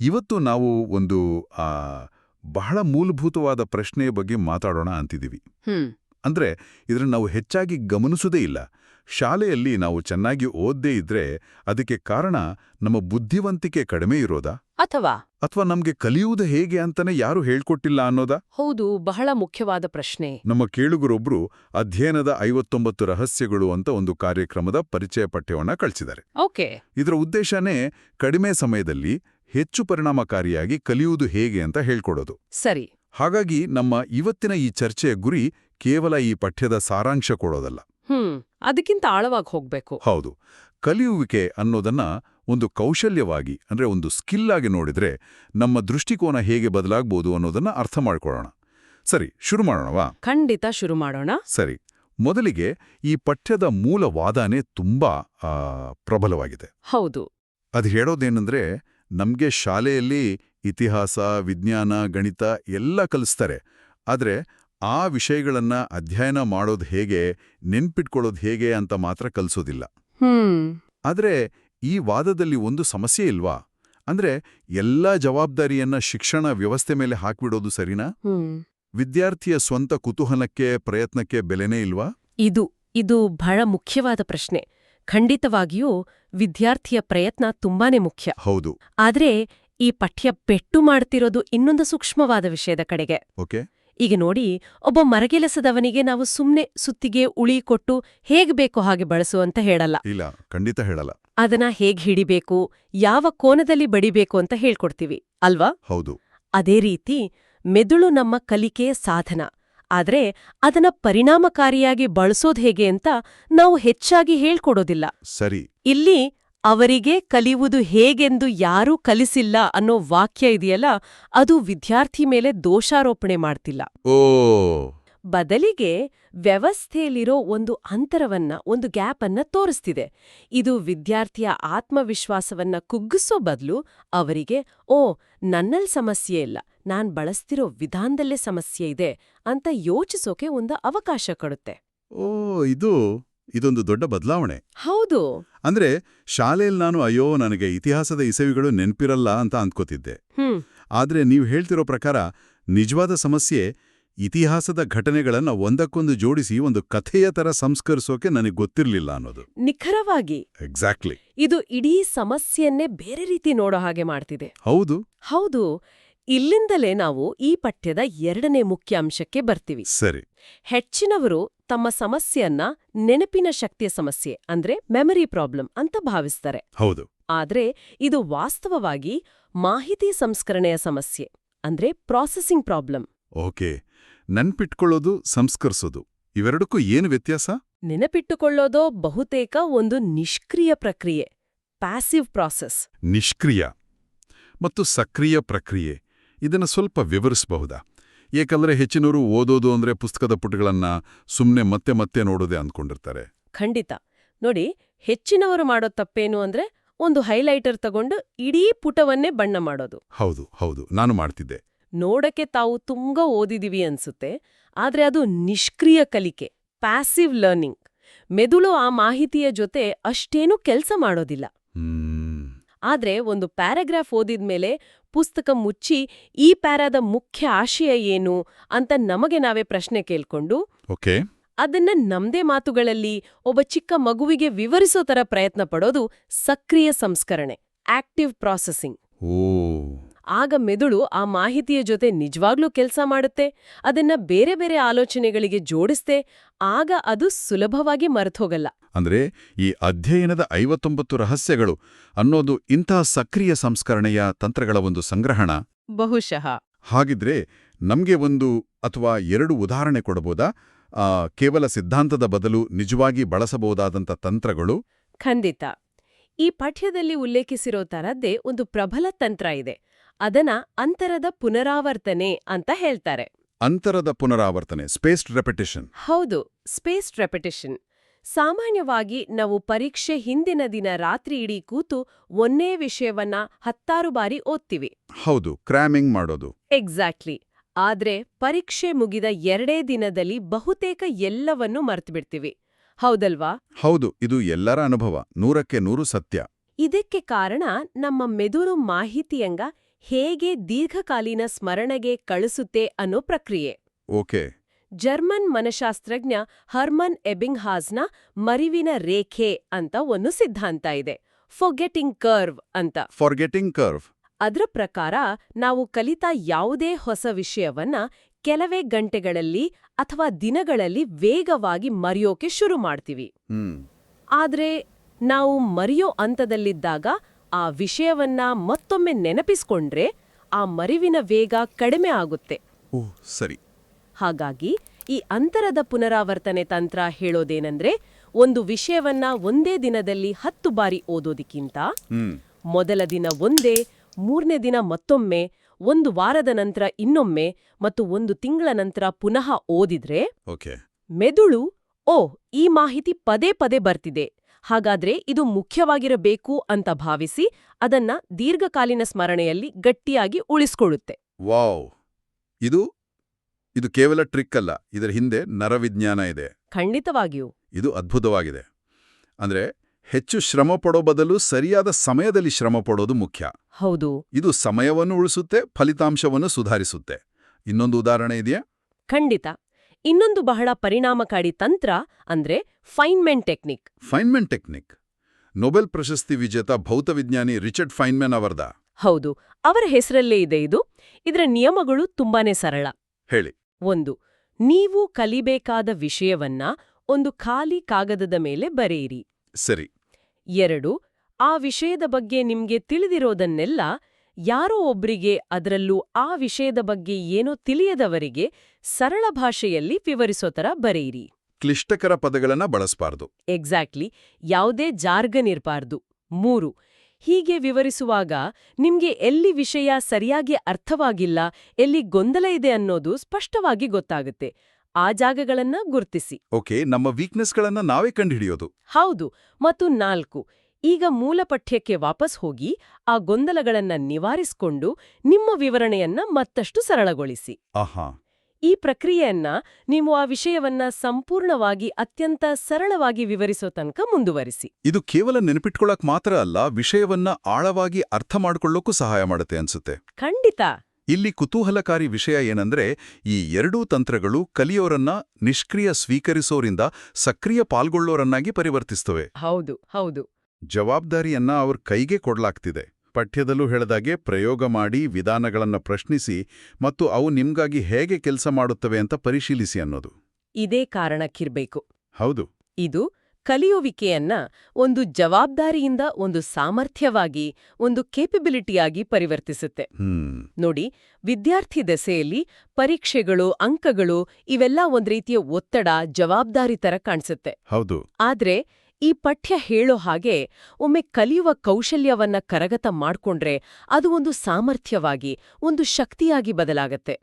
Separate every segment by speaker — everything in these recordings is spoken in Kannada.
Speaker 1: ಇವತ್ತು ನಾವು ಒಂದು ಬಹಳ ಮೂಲಭೂತವಾದ ಪ್ರಶ್ನೆಯ ಬಗ್ಗೆ ಮಾತಾಡೋಣ ಅಂತಿದ್ದೀವಿ. ಅಂದ್ರೆ ಇದನ್ನ ನಾವು ಹೆಚ್ಚಾಗಿ ಗಮನಿಸುವುದೇ ಇಲ್ಲ. ಶಾಲೆಯಲ್ಲಿ ನಾವು ಚೆನ್ನಾಗಿ ಓದ್ದೇ ಇದ್ರೆ ಅದಕ್ಕೆ ಕಾರಣ ನಮ್ಮ ಬುದ್ಧಿವಂತಿಕೆ ಕಡಿಮೆ ಇರೋದಾ?
Speaker 2: ಅಥವಾ?
Speaker 1: ಅಥವಾ ನಮ್ಗೆ ಕಲಿಯುವುದು ಹೇಗೆ ಅಂತಾನೆ ಯಾರು ಹೇಳ್ಕೊಟ್ಟಿಲ್ಲ ಅನ್ನೋದಾ?
Speaker 2: ಹೌದು ಬಹಳ ಮುಖ್ಯವಾದ ಪ್ರಶ್ನೆ.
Speaker 1: ನಮ್ಮ ಕೇಳುಗರೊಬ್ರು ಅಧ್ಯಯನದ ಐವತ್ತೊಂಬತ್ತು ರಹಸ್ಯಗಳು ಅಂತ ಒಂದು ಕಾರ್ಯಕ್ರಮದ ಪರಿಚಯ ಪಠ್ಯವನ್ನ ಕಳಿಸಿದ್ದಾರೆ.
Speaker 2: ಓಕೆ.
Speaker 1: ಇದರ ಉದ್ದೇಶನೇ ಕಡಿಮೆ ಸಮಯದಲ್ಲಿ ಹೆಚ್ಚು ಪರಿಣಾಮಕಾರಿಯಾಗಿ ಕಲಿಯುವುದು ಹೇಗೆ ಅಂತ ಹೇಳ್ಕೊಡೋದು.
Speaker 2: ಸರಿ.
Speaker 1: ಹಾಗಾಗಿ ನಮ್ಮ ಇವತ್ತಿನ ಈ ಚರ್ಚೆಯ ಗುರಿ ಕೇವಲ ಈ ಪಠ್ಯದ ಸಾರಾಂಶ ಕೊಡೋದಲ್ಲ.
Speaker 2: ಹ್ಮ್ ಅದಕ್ಕಿಂತ ಆಳವಾಗಿ ಹೋಗ್ಬೇಕು.
Speaker 1: ಹೌದು. ಕಲಿಯುವಿಕೆ ಅನ್ನೋದನ್ನ ಒಂದು ಕೌಶಲ್ಯವಾಗಿ ಅಂದ್ರೆ ಒಂದು ಸ್ಕಿಲ್ ಆಗಿ ನೋಡಿದ್ರೆ ನಮ್ಮ ದೃಷ್ಟಿಕೋನ ಹೇಗೆ ಬದಲಾಗಬಹುದು ಅನ್ನೋದನ್ನ ಅರ್ಥ ಮಾಡ್ಕೊಳ್ಳೋಣ. ಸರಿ ಶುರು ಮಾಡೋಣವಾ?
Speaker 2: ಖಂಡಿತ ಶುರು ಮಾಡೋಣ.
Speaker 1: ಸರಿ. ಮೊದಲಿಗೆ ಈ ಪಠ್ಯದ ಮೂಲ ವಾದನೆ ತುಂಬಾ ಪ್ರಬಲವಾಗಿದೆ.
Speaker 2: ಹೌದು.
Speaker 1: ಅದು ಹೇಳೋದೇನೆಂದ್ರೆ ನಮ್ಗೆ ಶಾಲೆಯಲ್ಲಿ ಇತಿಹಾಸ ವಿಜ್ಞಾನ ಗಣಿತ ಎಲ್ಲ ಕಲಿಸ್ತಾರೆ. ಆದರೆ ಆ ವಿಷಯಗಳನ್ನ ಅಧ್ಯಯನ ಮಾಡೋದು ಹೇಗೆ ನೆನ್ಪಿಟ್ಕೊಳ್ಳೋದು ಹೇಗೆ ಅಂತ ಮಾತ್ರ ಕಲಿಸೋದಿಲ್ಲ. ಆದರೆ ಈ ವಾದದಲ್ಲಿ ಒಂದು ಸಮಸ್ಯೆ ಇಲ್ವಾ? ಅಂದ್ರೆ ಎಲ್ಲ ಜವಾಬ್ದಾರಿಯನ್ನ ಶಿಕ್ಷಣ ವ್ಯವಸ್ಥೆ ಮೇಲೆ ಹಾಕ್ಬಿಡೋದು ಸರಿನಾ? ವಿದ್ಯಾರ್ಥಿಯ ಸ್ವಂತ ಕುತೂಹಲಕ್ಕೆ ಪ್ರಯತ್ನಕ್ಕೆ ಬೆಲೆನೇ ಇಲ್ವಾ?
Speaker 2: ಇದು ಇದು ಬಹಳ ಮುಖ್ಯವಾದ ಪ್ರಶ್ನೆ. ಖಂಡಿತವಾಗಿಯೂ ವಿದ್ಯಾರ್ಥಿಯ ಪ್ರಯತ್ನ ತುಂಬಾನೇ ಮುಖ್ಯ.
Speaker 1: ಹೌದು.
Speaker 2: ಆದ್ರೆ ಈ ಪಠ್ಯ ಪೆಟ್ಟು ಮಾಡ್ತಿರೋದು ಇನ್ನೊಂದು ಸೂಕ್ಷ್ಮವಾದ ವಿಷಯದ ಕಡೆಗೆ.
Speaker 1: ಓಕೆ.
Speaker 2: ಈಗ ನೋಡಿ ಒಬ್ಬ ಮರಗೆಲಸದವನಿಗೆ ನಾವು ಸುಮ್ನೆ ಸುತ್ತಿಗೆ ಉಳಿ ಕೊಟ್ಟು ಹೇಗ್ ಬೇಕೋ ಹಾಗೆ ಬಳಸು ಅಂತ ಹೇಳಲ್ಲ.
Speaker 1: ಇಲ್ಲ ಖಂಡಿತ ಹೇಳಲ್ಲ.
Speaker 2: ಅದನ್ನ ಹೇಗ್ ಹಿಡಿಬೇಕು ಯಾವ ಕೋನದಲ್ಲಿ ಬಡಿಬೇಕು ಅಂತ ಹೇಳ್ಕೊಡ್ತೀವಿ ಅಲ್ವಾ?
Speaker 1: ಹೌದು.
Speaker 2: ಅದೇ ರೀತಿ ಮೆದುಳು ನಮ್ಮ ಕಲಿಕೆಯ ಸಾಧನ. ಆದ್ರೆ ಅದನ್ನ ಪರಿಣಾಮಕಾರಿಯಾಗಿ ಬಳಸೋದ್ ಹೇಗೆ ಅಂತ ನಾವು ಹೆಚ್ಚಾಗಿ ಹೇಳ್ಕೊಡೋದಿಲ್ಲ.
Speaker 1: ಸರಿ.
Speaker 2: ಇಲ್ಲಿ ಅವರಿಗೆ ಕಲಿಯುವುದು ಹೇಗೆಂದು ಯಾರೂ ಕಲಿಸಿಲ್ಲ ಅನ್ನೋ ವಾಕ್ಯ ಇದೆಯಲ್ಲ ಅದು ವಿದ್ಯಾರ್ಥಿ ಮೇಲೆ ದೋಷಾರೋಪಣೆ ಮಾಡ್ತಿಲ್ಲ.
Speaker 1: ಓ.
Speaker 2: ಬದಲಿಗೆ ವ್ಯವಸ್ಥೆಯಲ್ಲಿರೋ ಒಂದು ಅಂತರವನ್ನ ಒಂದು ಗ್ಯಾಪ್ ಅನ್ನ ತೋರಿಸ್ತಿದೆ. ಇದು ವಿದ್ಯಾರ್ಥಿಯ ಆತ್ಮವಿಶ್ವಾಸವನ್ನ ಕುಗ್ಗಿಸೋ ಬದಲು ಅವರಿಗೆ ಓ ನನ್ನಲ್ಲಿ ಸಮಸ್ಯೆ ಇಲ್ಲ. ನಾನ್ ಬಳಸ್ತಿರೋ ವಿಧಾನದಲ್ಲೇ ಸಮಸ್ಯೆ ಇದೆ ಅಂತ ಯೋಚಿಸೋಕೆ ಒಂದು ಅವಕಾಶ ಕೊಡುತ್ತೆ.
Speaker 1: ಓ ಇದು ಇದೊಂದು ದೊಡ್ಡ ಬದಲಾವಣೆ.
Speaker 2: ಹೌದು.
Speaker 1: ಅಂದ್ರೆ ಶಾಲೆಯಲ್ಲಿ ನಾನು ಅಯ್ಯೋ ನನಗೆ ಇತಿಹಾಸದ ಇಸವಿಗಳು ನೆನ್ಪಿರಲ್ಲ ಅಂತ ಅಂದ್ಕೋತಿದ್ದೆ. ಆದ್ರೆ ನೀವು ಹೇಳ್ತಿರೋ ಪ್ರಕಾರ ನಿಜವಾದ ಸಮಸ್ಯೆ ಇತಿಹಾಸದ ಘಟನೆಗಳನ್ನ ಒಂದಕ್ಕೊಂದು ಜೋಡಿಸಿ ಒಂದು ಕಥೆಯ ತರ ಸಂಸ್ಕರಿಸೋಕೆ ನನಗೆ ಗೊತ್ತಿರಲಿಲ್ಲ ಅನ್ನೋದು.
Speaker 2: ನಿಖರವಾಗಿ.
Speaker 1: ಎಕ್ಸಾಕ್ಟ್ಲಿ
Speaker 2: ಇದು ಇಡೀ ಸಮಸ್ಯೆಯನ್ನೇ ಬೇರೆ ರೀತಿ ನೋಡೋ ಹಾಗೆ ಮಾಡ್ತಿದೆ.
Speaker 1: ಹೌದು.
Speaker 2: ಹೌದು. ಇಲ್ಲಿಂದಲೇ ನಾವು ಈ ಪಠ್ಯದ ಎರಡನೇ ಮುಖ್ಯ ಅಂಶಕ್ಕೆ ಬರ್ತೀವಿ.
Speaker 1: ಸರಿ.
Speaker 2: ಹೆಚ್ಚಿನವರು ತಮ್ಮ ಸಮಸ್ಯೆಯನ್ನ ನೆನಪಿನ ಶಕ್ತಿಯ ಸಮಸ್ಯೆ ಅಂದ್ರೆ ಮೆಮರಿ ಪ್ರಾಬ್ಲಮ್ ಅಂತ ಭಾವಿಸ್ತಾರೆ.
Speaker 1: ಹೌದು.
Speaker 2: ಆದ್ರೆ ಇದು ವಾಸ್ತವವಾಗಿ ಮಾಹಿತಿ ಸಂಸ್ಕರಣೆಯ ಸಮಸ್ಯೆ ಅಂದ್ರೆ ಪ್ರಾಸೆಸಿಂಗ್ ಪ್ರಾಬ್ಲಮ್
Speaker 1: ಓಕೆ. ನೆನ್ಪಿಟ್ಕೊಳ್ಳೋದು ಸಂಸ್ಕರಿಸೋದು ಇವೆರಡಕ್ಕೂ ಏನು ವ್ಯತ್ಯಾಸ?
Speaker 2: ನೆನಪಿಟ್ಟುಕೊಳ್ಳೋದೋ ಬಹುತೇಕ ಒಂದು ನಿಷ್ಕ್ರಿಯ ಪ್ರಕ್ರಿಯೆ ಪ್ಯಾಸಿವ್ ಪ್ರಾಸೆಸ್
Speaker 1: ನಿಷ್ಕ್ರಿಯ ಮತ್ತು ಸಕ್ರಿಯ ಪ್ರಕ್ರಿಯೆ. ಇದನ್ನ ಸ್ವಲ್ಪ ವಿವರಿಸಬಹುದಾ? ಏಕಂದ್ರೆ ಹೆಚ್ಚಿನವರು ಓದೋದು ಅಂದ್ರೆ ಪುಸ್ತಕದ ಪುಟಗಳನ್ನು ಸುಮ್ಮನೆ ಮತ್ತೆ ಮತ್ತೆ ನೋಡೋದೆ ಅಂದ್ಕೊಂಡಿರ್ತಾರೆ.
Speaker 2: ಖಂಡಿತ. ನೋಡಿ ಹೆಚ್ಚಿನವರು ಮಾಡೋ ತಪ್ಪೇನು ಅಂದ್ರೆ ಒಂದು ಹೈಲೈಟರ್ ತಗೊಂಡು ಇಡೀ ಪುಟವನ್ನೇ ಬಣ್ಣ ಮಾಡೋದು.
Speaker 1: ಹೌದು ಹೌದು. ನಾನು ಮಾಡ್ತಿದ್ದೆ.
Speaker 2: ನೋಡಕ್ಕೆ ತಾವು ತುಂಬಾ ಓದಿದೀವಿ ಅನ್ಸುತ್ತೆ ಆದ್ರೆ ಅದು ನಿಷ್ಕ್ರಿಯ ಕಲಿಕೆ ಪ್ಯಾಸಿವ್ ಲರ್ನಿಂಗ್ ಮೆದುಳು ಆ ಮಾಹಿತಿಯ ಜೊತೆ ಅಷ್ಟೇನೂ ಕೆಲಸ ಮಾಡೋದಿಲ್ಲ. ಆದ್ರೆ ಒಂದು ಪ್ಯಾರಾಗ್ರಾಫ್ ಓದಿದ್ಮೇಲೆ ಪುಸ್ತಕ ಮುಚ್ಚಿ ಈ ಪ್ಯಾರಾದ ಮುಖ್ಯ ಆಶಯ ಏನು ಅಂತ ನಮಗೆ ನಾವೇ ಪ್ರಶ್ನೆ ಕೇಳ್ಕೊಂಡು
Speaker 1: ಓಕೆ.
Speaker 2: ಅದನ್ನ ನಮ್ದೇ ಮಾತುಗಳಲ್ಲಿ ಒಬ್ಬ ಚಿಕ್ಕ ಮಗುವಿಗೆ ವಿವರಿಸೋ ತರ ಪ್ರಯತ್ನ ಪಡೋದು ಸಕ್ರಿಯ ಸಂಸ್ಕರಣೆ ಆಕ್ಟಿವ್ ಪ್ರಾಸೆಸಿಂಗ್. ಆಗ ಮೆದುಳು ಆ ಮಾಹಿತಿಯ ಜೊತೆ ನಿಜವಾಗ್ಲೂ ಕೆಲಸ ಮಾಡುತ್ತೆ ಅದನ್ನ ಬೇರೆ ಬೇರೆ ಆಲೋಚನೆಗಳಿಗೆ ಜೋಡಿಸ್ತೆ ಆಗ ಅದು ಸುಲಭವಾಗಿ ಮರೆತೋಗಲ್ಲ
Speaker 1: ಅಂದ್ರೆ ಈ ಅಧ್ಯಯನದ ಐವತ್ತೊಂಬತ್ತು ರಹಸ್ಯಗಳು ಅನ್ನೋದು ಇಂಥ ಸಕ್ರಿಯ ಸಂಸ್ಕರಣೆಯ ತಂತ್ರಗಳ ಒಂದು ಸಂಗ್ರಹಣ.
Speaker 2: ಬಹುಶಃ.
Speaker 1: ಹಾಗಿದ್ರೆ ನಮಗೆ ಒಂದು ಅಥವಾ ಎರಡು ಉದಾಹರಣೆ ಕೊಡಬಹುದಾ ಕೇವಲ ಸಿದ್ಧಾಂತದ ಬದಲು ನಿಜವಾಗಿ ಬಳಸಬಹುದಾದಂಥ ತಂತ್ರಗಳು?
Speaker 2: ಖಂಡಿತ. ಈ ಪಠ್ಯದಲ್ಲಿ ಉಲ್ಲೇಖಿಸಿರೋ ತರದ್ದೇ ಒಂದು ಪ್ರಬಲ ತಂತ್ರ ಇದೆ. ಅದನ್ನ ಅಂತರದ ಪುನರಾವರ್ತನೆ ಅಂತ ಹೇಳ್ತಾರೆ.
Speaker 1: ಅಂತರದ ಪುನರಾವರ್ತನೆ ಸ್ಪೇಸ್ಡ್ ರೆಪಿಟೇಷನ್
Speaker 2: ಹೌದು ಸ್ಪೇಸ್ಡ್ ರೆಪಿಟೇಷನ್ ಸಾಮಾನ್ಯವಾಗಿ ನಾವು ಪರೀಕ್ಷೆ ಹಿಂದಿನ ದಿನ ರಾತ್ರಿ ಇಡೀ ಕೂತು ಒಂದೇ ವಿಷಯವನ್ನ ಹತ್ತಾರು ಬಾರಿ ಓದ್ತೀವಿ.
Speaker 1: ಹೌದು ಕ್ರ್ಯಾಮಿಂಗ್ ಮಾಡೋದು.
Speaker 2: ಎಕ್ಸಾಕ್ಟ್ಲಿ. ಆದ್ರೆ ಪರೀಕ್ಷೆ ಮುಗಿದ ಎರಡೇ ದಿನದಲ್ಲಿ ಬಹುತೇಕ ಎಲ್ಲವನ್ನೂ ಮರ್ತ್ಬಿಡ್ತೀವಿ. ಹೌದಲ್ವಾ?
Speaker 1: ಹೌದು ಇದು ಎಲ್ಲರ ಅನುಭವ ನೂರಕ್ಕೆ ನೂರು ಸತ್ಯ.
Speaker 2: ಇದಕ್ಕೆ ಕಾರಣ ನಮ್ಮ ಮೆದುರು ಮಾಹಿತಿಯಂಗ ಹೇಗೆ ದೀರ್ಘಕಾಲೀನ ಸ್ಮರಣೆಗೆ ಕಳಿಸುತ್ತೆ ಅನ್ನೋ ಪ್ರಕ್ರಿಯೆ.
Speaker 1: ಓಕೆ.
Speaker 2: ಜರ್ಮನ್ ಮನಶಾಸ್ತ್ರಜ್ಞ ಹರ್ಮನ್ ಎಬಿಂಗ್ಹಾಸ್ನ ಮರಿವಿನ ರೇಖೆ ಅಂತ ಒಂದು ಸಿದ್ಧಾಂತ ಇದೆ. ಫೊಗೆಟಿಂಗ್ ಕರ್ವ್ ಅಂತ.
Speaker 1: ಫಾರ್ಗೆಟಿಂಗ್ ಕರ್ವ್
Speaker 2: ಅದರ ಪ್ರಕಾರ ನಾವು ಕಲಿತ ಯಾವುದೇ ಹೊಸ ವಿಷಯವನ್ನ ಕೆಲವೇ ಗಂಟೆಗಳಲ್ಲಿ ಅಥವಾ ದಿನಗಳಲ್ಲಿ ವೇಗವಾಗಿ ಮರೆಯೋಕೆ ಶುರು ಮಾಡ್ತೀವಿ. ಆದ್ರೆ ನಾವು ಮರೆಯೋ ಹಂತದಲ್ಲಿದ್ದಾಗ ಆ ವಿಷಯವನ್ನ ಮತ್ತೊಮ್ಮೆ ನೆನಪಿಸ್ಕೊಂಡ್ರೆ ಆ ಮರಿವಿನ ವೇಗ ಕಡಿಮೆ ಆಗುತ್ತೆ.
Speaker 1: ಓ ಸರಿ.
Speaker 2: ಹಾಗಾಗಿ ಈ ಅಂತರದ ಪುನರಾವರ್ತನೆ ತಂತ್ರ ಹೇಳೋದೇನೆಂದ್ರೆ ಒಂದು ವಿಷಯವನ್ನ ಒಂದೇ ದಿನದಲ್ಲಿ ಹತ್ತು ಬಾರಿ ಓದೋದಕ್ಕಿಂತ ಮೊದಲ ದಿನ ಒಂದೇ ಮೂರನೇ ದಿನ ಮತ್ತೊಮ್ಮೆ ಒಂದು ವಾರದ ನಂತರ ಇನ್ನೊಮ್ಮೆ ಮತ್ತು ಒಂದು ತಿಂಗಳ ನಂತರ ಪುನಃ ಓದಿದ್ರೆ ಮೆದುಳು ಓ ಈ ಮಾಹಿತಿ ಪದೇ ಪದೇ ಬರ್ತಿದೆ. ಹಾಗಾದ್ರೆ ಇದು ಮುಖ್ಯವಾಗಿರಬೇಕು ಅಂತ ಭಾವಿಸಿ ಅದನ್ನ ದೀರ್ಘಕಾಲೀನ ಸ್ಮರಣೆಯಲ್ಲಿ ಗಟ್ಟಿಯಾಗಿ ಉಳಿಸ್ಕೊಳ್ಳುತ್ತೆ.
Speaker 1: ವಾವ್. ಇದು ಇದು ಕೇವಲ ಟ್ರಿಕ್ ಅಲ್ಲ ಇದರ ಹಿಂದೆ ನರವಿಜ್ಞಾನ ಇದೆ.
Speaker 2: ಖಂಡಿತವಾಗಿಯೂ.
Speaker 1: ಇದು ಅದ್ಭುತವಾಗಿದೆ. ಅಂದ್ರೆ ಹೆಚ್ಚು ಶ್ರಮ ಪಡೋ ಬದಲು ಸರಿಯಾದ ಸಮಯದಲ್ಲಿ ಶ್ರಮ ಪಡೋದು ಮುಖ್ಯ.
Speaker 2: ಹೌದು.
Speaker 1: ಇದು ಸಮಯವನ್ನು ಉಳಿಸುತ್ತೆ ಫಲಿತಾಂಶವನ್ನು ಸುಧಾರಿಸುತ್ತೆ. ಇನ್ನೊಂದು ಉದಾಹರಣೆ ಇದೆಯಾ?
Speaker 2: ಖಂಡಿತ. ಇನ್ನೊಂದು ಬಹಳ ಪರಿಣಾಮಕಾರಿ ತಂತ್ರ ಅಂದ್ರೆ Feynman technique.
Speaker 1: Feynman technique. Nobel ಪ್ರಶಸ್ತಿ ವಿಜೇತ ಭೌತವಿಜ್ಞಾನಿ ರಿಚರ್ಡ್ ಫೈನ್ಮೆನ್ ಅವರ್ದ?
Speaker 2: ಹೌದು. ಅವರ ಹೆಸರಲ್ಲೇ ಇದೆ ಇದು. ಇದರ ನಿಯಮಗಳು ತುಂಬಾನೇ ಸರಳ.
Speaker 1: ಹೇಳಿ.
Speaker 2: ಒಂದು ನೀವು ಕಲಿಬೇಕಾದ ವಿಷಯವನ್ನ ಒಂದು ಖಾಲಿ ಕಾಗದದ ಮೇಲೆ ಬರೆಯಿರಿ.
Speaker 1: ಸರಿ.
Speaker 2: ಎರಡು ಆ ವಿಷಯದ ಬಗ್ಗೆ ನಿಮ್ಗೆ ತಿಳಿದಿರೋದನ್ನೆಲ್ಲ ಯಾರೋ ಒಬ್ರಿಗೆ ಅದರಲ್ಲೂ ಆ ವಿಷಯದ ಬಗ್ಗೆ ಏನೋ ತಿಳಿಯದವರಿಗೆ ಸರಳ ಭಾಷೆಯಲ್ಲಿ ವಿವರಿಸೋ ಥರ ಬರೆಯಿರಿ.
Speaker 1: ಕ್ಲಿಷ್ಟಕರ ಪದಗಳನ್ನ ಬಳಸಬಾರ್ದು.
Speaker 2: ಎಕ್ಸಾಕ್ಟ್ಲಿ ಯಾವುದೇ ಜಾರ್ಗನ್ ಇರಬಾರ್ದು. ಮೂರು ಹೀಗೆ ವಿವರಿಸುವಾಗ ನಿಮ್ಗೆ ಎಲ್ಲಿ ವಿಷಯ ಸರಿಯಾಗಿ ಅರ್ಥವಾಗಿಲ್ಲ ಎಲ್ಲಿ ಗೊಂದಲ ಇದೆ ಅನ್ನೋದು ಸ್ಪಷ್ಟವಾಗಿ ಗೊತ್ತಾಗುತ್ತೆ. ಆ ಜಾಗಗಳನ್ನ ಗುರ್ತಿಸಿ.
Speaker 1: ಓಕೆ ನಮ್ಮ ವೀಕ್ನೆಸ್ಗಳನ್ನ ನಾವೇ ಕಂಡುಹಿಡಿಯೋದು.
Speaker 2: ಹೌದು ಮತ್ತು ನಾಲ್ಕು ಈಗ ಮೂಲ ಪಠ್ಯಕ್ಕೆ ವಾಪಸ್ ಹೋಗಿ ಆ ಗೊಂದಲಗಳನ್ನ ನಿವಾರಿಸಿಕೊಂಡು ನಿಮ್ಮ ವಿವರಣೆಯನ್ನ ಮತ್ತಷ್ಟು ಸರಳಗೊಳಿಸಿ.
Speaker 1: ಆಹಾ.
Speaker 2: ಈ ಪ್ರಕ್ರಿಯೆಯನ್ನ ನೀವು ಆ ವಿಷಯವನ್ನ ಸಂಪೂರ್ಣವಾಗಿ ಅತ್ಯಂತ ಸರಳವಾಗಿ ವಿವರಿಸೋ ತನಕ ಮುಂದುವರಿಸಿ.
Speaker 1: ಇದು ಕೇವಲ ನೆನಪಿಟ್ಕೊಳ್ಳಕ್ ಮಾತ್ರ ಅಲ್ಲ ವಿಷಯವನ್ನ ಆಳವಾಗಿ ಅರ್ಥ ಮಾಡ್ಕೊಳ್ಳೋಕ್ಕೂ ಸಹಾಯ ಮಾಡುತ್ತೆ ಅನ್ಸುತ್ತೆ.
Speaker 2: ಖಂಡಿತ.
Speaker 1: ಇಲ್ಲಿ ಕುತೂಹಲಕಾರಿ ವಿಷಯ ಏನಂದ್ರೆ ಈ ಎರಡೂ ತಂತ್ರಗಳು ಕಲಿಯೋರನ್ನ ನಿಷ್ಕ್ರಿಯ ಸ್ವೀಕರಿಸೋರಿಂದ ಸಕ್ರಿಯ ಪಾಲ್ಗೊಳ್ಳೋರನ್ನಾಗಿ ಪರಿವರ್ತಿಸ್ತವೆ.
Speaker 2: ಹೌದು ಹೌದು.
Speaker 1: ಜವಾಬ್ದಾರಿಯನ್ನ ಅವ್ರ ಕೈಗೆ ಕೊಡ್ಲಾಗ್ತಿದೆ. ಪಠ್ಯದಲ್ಲೂ ಹೇಳ್ದಾಗೆ ಪ್ರಯೋಗ ಮಾಡಿ ವಿಧಾನಗಳನ್ನು ಪ್ರಶ್ನಿಸಿ ಮತ್ತು ಅವು ನಿಮ್ಗಾಗಿ ಹೇಗೆ ಕೆಲಸ ಮಾಡುತ್ತವೆ ಅಂತ ಪರಿಶೀಲಿಸಿ ಅನ್ನೋದು.
Speaker 2: ಇದೇ ಕಾರಣಕ್ಕಿರ್ಬೇಕು.
Speaker 1: ಹೌದು.
Speaker 2: ಇದು ಕಲಿಯುವಿಕೆಯನ್ನ ಒಂದು ಜವಾಬ್ದಾರಿಯಿಂದ ಒಂದು ಸಾಮರ್ಥ್ಯವಾಗಿ ಒಂದು ಕೇಪಬಿಲಿಟಿಯಾಗಿ ಪರಿವರ್ತಿಸುತ್ತೆ. ನೋಡಿ ವಿದ್ಯಾರ್ಥಿ ದೆಸೆಯಲ್ಲಿ ಪರೀಕ್ಷೆಗಳು ಅಂಕಗಳು ಇವೆಲ್ಲ ಒಂದ್ ರೀತಿಯ ಒತ್ತಡ ಜವಾಬ್ದಾರಿ ತರ ಕಾಣಿಸುತ್ತೆ.
Speaker 1: ಹೌದು.
Speaker 2: ಆದ್ರೆ ಈ ಪಠ್ಯ ಹೇಳೋ ಹಾಗೆ ಒಮ್ಮೆ ಕಲಿಯುವ ಕೌಶಲ್ಯವನ್ನ ಕರಗತ ಮಾಡ್ಕೊಂಡ್ರೆ ಅದು ಒಂದು ಸಾಮರ್ಥ್ಯವಾಗಿ ಒಂದು ಶಕ್ತಿಯಾಗಿ ಬದಲಾಗತ್ತೆ.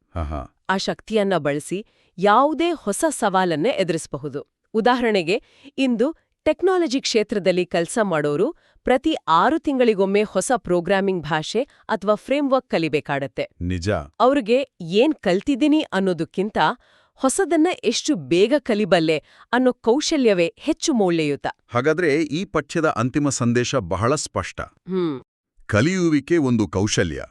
Speaker 2: ಆ ಶಕ್ತಿಯನ್ನ ಬಳಸಿ ಯಾವುದೇ ಹೊಸ ಸವಾಲನ್ನೇ ಎದುರಿಸಬಹುದು. ಉದಾಹರಣೆಗೆ ಇಂದು ಟೆಕ್ನಾಲಜಿ ಕ್ಷೇತ್ರದಲ್ಲಿ ಕೆಲಸ ಮಾಡೋರು ಪ್ರತಿ ಆರು ತಿಂಗಳಿಗೊಮ್ಮೆ ಹೊಸ ಪ್ರೋಗ್ರಾಮಿಂಗ್ ಭಾಷೆ ಅಥವಾ ಫ್ರೇಮ್ವರ್ಕ್ ಕಲಿಬೇಕಾಡತ್ತೆ
Speaker 1: ನಿಜ.
Speaker 2: ಅವ್ರಿಗೆ ಏನ್ ಕಲ್ತಿದ್ದೀನಿ ಅನ್ನೋದಕ್ಕಿಂತ ಹೊಸದನ್ನ ಎಷ್ಟು ಬೇಗ ಕಲಿಬಲ್ಲೆ ಅನ್ನೋ ಕೌಶಲ್ಯವೇ ಹೆಚ್ಚು ಮೌಲ್ಯಯುತ.
Speaker 1: ಹಾಗಾದ್ರೆ ಈ ಪಠ್ಯದ ಅಂತಿಮ ಸಂದೇಶ ಬಹಳ ಸ್ಪಷ್ಟ. ಕಲಿಯುವಿಕೆ ಒಂದು ಕೌಶಲ್ಯ.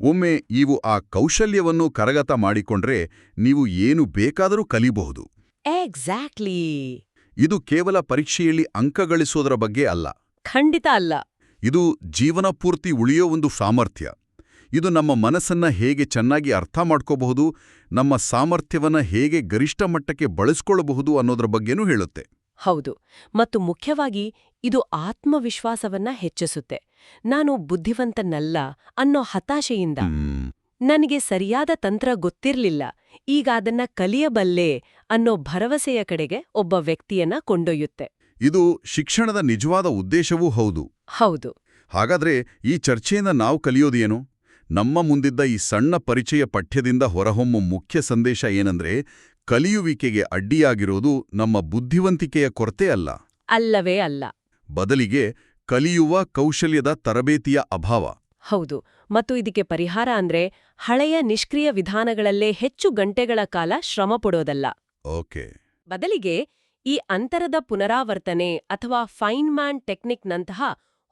Speaker 1: ಒಮ್ಮೆ ನೀವು ಆ ಕೌಶಲ್ಯವನ್ನು ಕರಗತ ಮಾಡಿಕೊಂಡ್ರೆ ನೀವು ಏನು ಬೇಕಾದರೂ ಕಲಿಬಹುದು.
Speaker 2: ಎಕ್ಸಾಕ್ಟ್ಲಿ
Speaker 1: ಇದು ಕೇವಲ ಪರೀಕ್ಷೆಯಲ್ಲಿ ಅಂಕ ಗಳಿಸೋದರ ಬಗ್ಗೆ ಅಲ್ಲ.
Speaker 2: ಖಂಡಿತ ಅಲ್ಲ.
Speaker 1: ಇದು ಜೀವನ ಪೂರ್ತಿ ಉಳಿಯೋ ಒಂದು ಸಾಮರ್ಥ್ಯ. ಇದು ನಮ್ಮ ಮನಸ್ಸನ್ನ ಹೇಗೆ ಚೆನ್ನಾಗಿ ಅರ್ಥ ಮಾಡ್ಕೋಬಹುದು ನಮ್ಮ ಸಾಮರ್ಥ್ಯವನ್ನ ಹೇಗೆ ಗರಿಷ್ಠ ಮಟ್ಟಕ್ಕೆ ಬಳಸ್ಕೊಳ್ಳಬಹುದು ಅನ್ನೋದ್ರ ಬಗ್ಗೆನೂ ಹೇಳುತ್ತೆ.
Speaker 2: ಹೌದು. ಮತ್ತು ಮುಖ್ಯವಾಗಿ ಇದು ಆತ್ಮವಿಶ್ವಾಸವನ್ನ ಹೆಚ್ಚಿಸುತ್ತೆ. ನಾನು ಬುದ್ಧಿವಂತನಲ್ಲ ಅನ್ನೋ ಹತಾಶೆಯಿಂದ. ನನಗೆ ಸರಿಯಾದ ತಂತ್ರ ಗೊತ್ತಿರಲಿಲ್ಲ. ಈಗ ಅದನ್ನ ಕಲಿಯಬಲ್ಲೆ ಅನ್ನೋ ಭರವಸೆಯ ಕಡೆಗೆ ಒಬ್ಬ ವ್ಯಕ್ತಿಯನ್ನ ಕೊಂಡೊಯ್ಯುತ್ತೆ.
Speaker 1: ಇದು ಶಿಕ್ಷಣದ ನಿಜವಾದ ಉದ್ದೇಶವೂ ಹೌದು.
Speaker 2: ಹೌದು.
Speaker 1: ಹಾಗಾದ್ರೆ ಈ ಚರ್ಚೆಯಿಂದ ನಾವು ಕಲಿಯೋದೇನು? ನಮ್ಮ ಮುಂದಿದ್ದ ಈ ಸಣ್ಣ ಪರಿಚಯ ಪಠ್ಯದಿಂದ ಹೊರಹೊಮ್ಮು ಮುಖ್ಯ ಸಂದೇಶ ಏನಂದ್ರೆ ಕಲಿಯುವಿಕೆಗೆ ಅಡ್ಡಿಯಾಗಿರೋದು ನಮ್ಮ ಬುದ್ಧಿವಂತಿಕೆಯ ಕೊರತೆ ಅಲ್ಲ.
Speaker 2: ಅಲ್ಲವೇ ಅಲ್ಲ.
Speaker 1: ಬದಲಿಗೆ ಕಲಿಯುವ ಕೌಶಲ್ಯದ ತರಬೇತಿಯ ಅಭಾವ.
Speaker 2: ಹೌದು. ಮತ್ತು ಇದಕ್ಕೆ ಪರಿಹಾರ ಅಂದ್ರೆ ಹಳೆಯ ನಿಷ್ಕ್ರಿಯ ವಿಧಾನಗಳಲ್ಲೇ ಹೆಚ್ಚು ಗಂಟೆಗಳ ಕಾಲ ಶ್ರಮ ಪಡೋದಲ್ಲ.
Speaker 1: ಓಕೆ.
Speaker 2: ಬದಲಿಗೆ ಈ ಅಂತರದ ಪುನರಾವರ್ತನೆ ಅಥವಾ ಫೈನ್ಮ್ಯಾನ್ ಟೆಕ್ನಿಕ್ನಂತಹ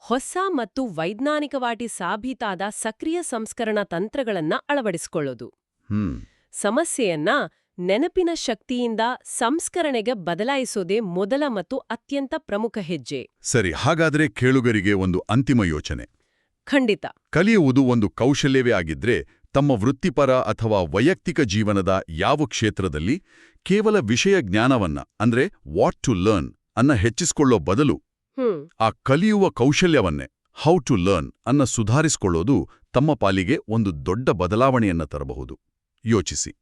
Speaker 2: ಹೊಸ ಮತ್ತು ವೈಜ್ಞಾನಿಕವಾಗಿ ಸಾಬೀತಾದ ಸಕ್ರಿಯ ಸಂಸ್ಕರಣ ತಂತ್ರಗಳನ್ನ ಅಳವಡಿಸಿಕೊಳ್ಳೋದು.
Speaker 1: ಹ್ಮ್.
Speaker 2: ಸಮಸ್ಯೆಯನ್ನ ನೆನಪಿನ ಶಕ್ತಿಯಿಂದ ಸಂಸ್ಕರಣೆಗೆ ಬದಲಾಯಿಸೋದೇ ಮೊದಲ ಮತ್ತು ಅತ್ಯಂತ ಪ್ರಮುಖ ಹೆಜ್ಜೆ.
Speaker 1: ಸರಿ ಹಾಗಾದ್ರೆ ಕೇಳುಗರಿಗೆ ಒಂದು ಅಂತಿಮ ಯೋಚನೆ.
Speaker 2: ಖಂಡಿತ.
Speaker 1: ಕಲಿಯುವುದು ಒಂದು ಕೌಶಲ್ಯವೇ ಆಗಿದ್ರೆ ತಮ್ಮ ವೃತ್ತಿಪರ ಅಥವಾ ವೈಯಕ್ತಿಕ ಜೀವನದ ಯಾವ ಕ್ಷೇತ್ರದಲ್ಲಿ ಕೇವಲ ವಿಷಯ ಜ್ಞಾನವನ್ನ ಅಂದ್ರೆ ವಾಟ್ ಟು ಲರ್ನ್ ಅನ್ನ ಹೆಚ್ಚಿಸಿಕೊಳ್ಳೋ ಬದಲು ಆ ಕಲಿಯುವ ಕೌಶಲ್ಯವನ್ನೇ ಹೌ ಟು ಲರ್ನ್ ಅನ್ನ ಸುಧಾರಿಸಿಕೊಳ್ಳೋದು ತಮ್ಮ ಪಾಲಿಗೆ ಒಂದು ದೊಡ್ಡ ಬದಲಾವಣೆಯನ್ನ ತರಬಹುದು. ಯೋಚಿಸಿ.